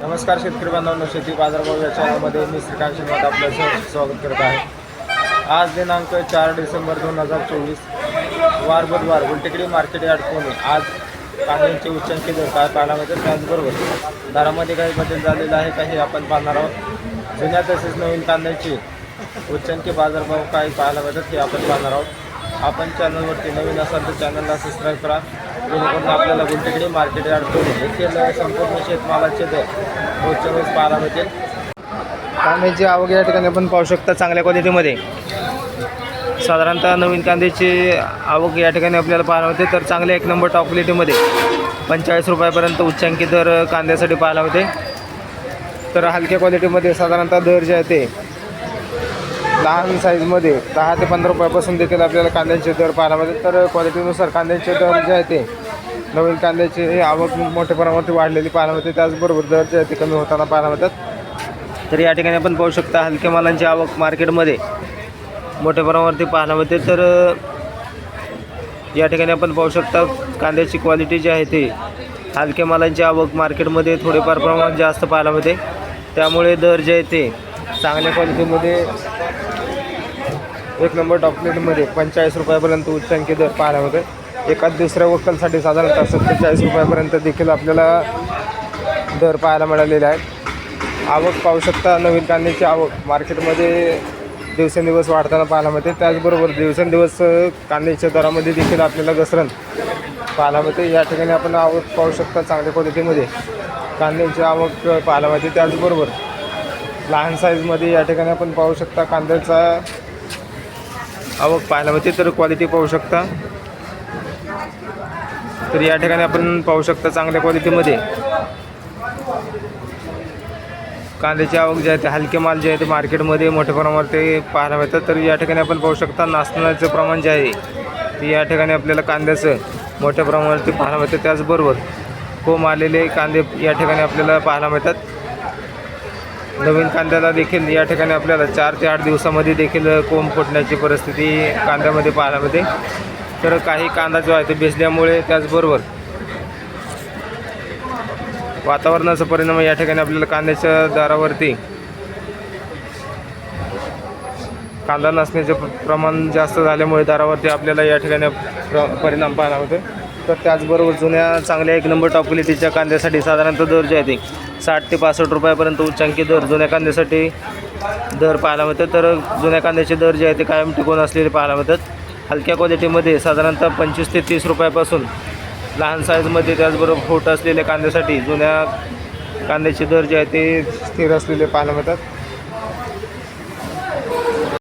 नमस्कार शेतकरी बांधवांनो शेती बाजारभाव या चॅनलमध्ये मी श्रीकांत शिंदे आपलं स्वागत करत आहे. आज दिनांक चार डिसेंबर दोन हजार चोवीस वार बुधवार गुलटेकडी मार्केट यार्ड पुणे आज कांद्यांचे उच्चांकी दर काय पाहायला मिळतात त्याचबरोबर दरामध्ये काही बदल झालेला आहे काही आपण पाहणार आहोत. जुन्या तसेच नवीन कांद्यांचे उच्चांकी बाजारभाव काय पाहायला मिळतात हे आपण पाहणार आहोत. आपण चॅनलवरती नवीन असाल तर चॅनलला सबस्क्राईब करा. जेणेकरून आपल्याला गुलटेकडी मार्केट अडचण होते त्याला संपूर्ण शेतमालाचे दर रोजच्या रोज पाहायला मिळतील कांद्याची आवक या ठिकाणी आपण पाहू शकता चांगल्या क्वालिटीमध्ये साधारणतः नवीन कांद्याची आवक या ठिकाणी आपल्याला पाहायला मिळते. तर चांगल्या एक नंबर टॉप क्वालिटीमध्ये पंचेचाळीस रुपयापर्यंत उच्चांकी दर कांद्यासाठी पाहायला मिळते. तर हलक्या क्वालिटीमध्ये साधारणतः दर जे आहे ते लहान साईजमध्ये दहा ते पंधरा रुपयापासून देखील आपल्याला कांद्याचे दर पाहायला मिळते तर क्वालिटीनुसार कांद्याचे दर जे आहे ते नवीन कांद्याची आवक मोठ्या प्रमाणावरती वाढलेली पाहायला मिळते. त्याचबरोबर दर जे ते कमी होताना पाहायला मिळतात. तर या ठिकाणी आपण पाहू शकता हलक्या मालांची आवक मार्केटमध्ये मोठ्या प्रमाणावरती पाहायला मिळते. तर या ठिकाणी आपण पाहू शकता कांद्याची क्वालिटी जी आहे ती हलक्या मालांची आवक मार्केटमध्ये थोडेफार प्रमाणात जास्त पाहायला मिळते. त्यामुळे दर जे आहे ते चांगल्या क्वालिटीमध्ये एक नंबर डॉक्युमेंटमध्ये पंचेचाळीस रुपयापर्यंत उच्चांकी दर पाहायला मिळते एकाच दुसऱ्या वक्कलसाठी साधारणतः सत्तेचाळीस रुपयापर्यंत देखील आपल्याला दर पाहायला मिळालेले आहेत. आवक पाहू शकता नवीन कांद्याची आवक. मार्केटमध्ये दिवसेंदिवस वाढताना पाहायला मिळते. त्याचबरोबर दिवसेंदिवस कांद्याच्या दरामध्ये देखील आपल्याला घसरण पाहायला मिळते. या ठिकाणी आपण आवक पाहू शकता चांगल्या क्वालिटीमध्ये. कांद्याची आवक पाहायला मिळते. त्याचबरोबर लहान साईजमध्ये या ठिकाणी आपण पाहू शकता कांद्याचा आवक पाहायला मिळते. तर क्वालिटी पाहू शकता. तर या ठिकाणी आपण पाहू शकता चांगल्या क्वालिटीमध्ये कांद्याची आवक जे आहे ते हलके माल जे आहे ते मार्केटमध्ये मोठ्या प्रमाणावर ते पाहायला मिळतात. तर या ठिकाणी आपण पाहू शकता नाचण्याचं प्रमाण जे आहे ते या ठिकाणी आपल्याला कांद्याचं मोठ्या प्रमाणावर ते पाहायला मिळतं. त्याचबरोबर कोंब आलेले कांदे या ठिकाणी आपल्याला पाहायला मिळतात. नवीन कांद्याला देखील या ठिकाणी आपल्याला चार ते आठ दिवसामध्ये देखील कोंब फुटण्याची परिस्थिती कांद्यामध्ये पाहायला मिळते. तर काही कांदा जो आहे ते भिजल्यामुळे त्याचबरोबर वातावरणाचा परिणाम या ठिकाणी आपल्याला कांद्याच्या दरावरती कांदा नसण्याचे प्रमाण जास्त झाल्यामुळे दरावरती आपल्याला या ठिकाणी प्र परिणाम पाहायला होते तर त्याचबरोबर जुन्या चांगल्या एक नंबर टॉप कांद्यासाठी साधारणतः दर जे आहे ते साठ ते पासष्ट रुपयापर्यंत उच्चांकी दर जुन्या कांद्यासाठी दर पाहायला मिळतात. तर जुन्या कांद्याचे दर जे आहे ते कायम टिकून असलेले पाहायला मिळतात. हलक्या क्वालिटीमध्ये साधारणतः पंचवीस ते तीस रुपयापासून लहान साईजमध्ये त्याचबरोबर फूट असलेल्या कांद्यासाठी जुन्या कांद्याचे दर जे आहे ते स्थिर असलेले पाहायला मिळतात.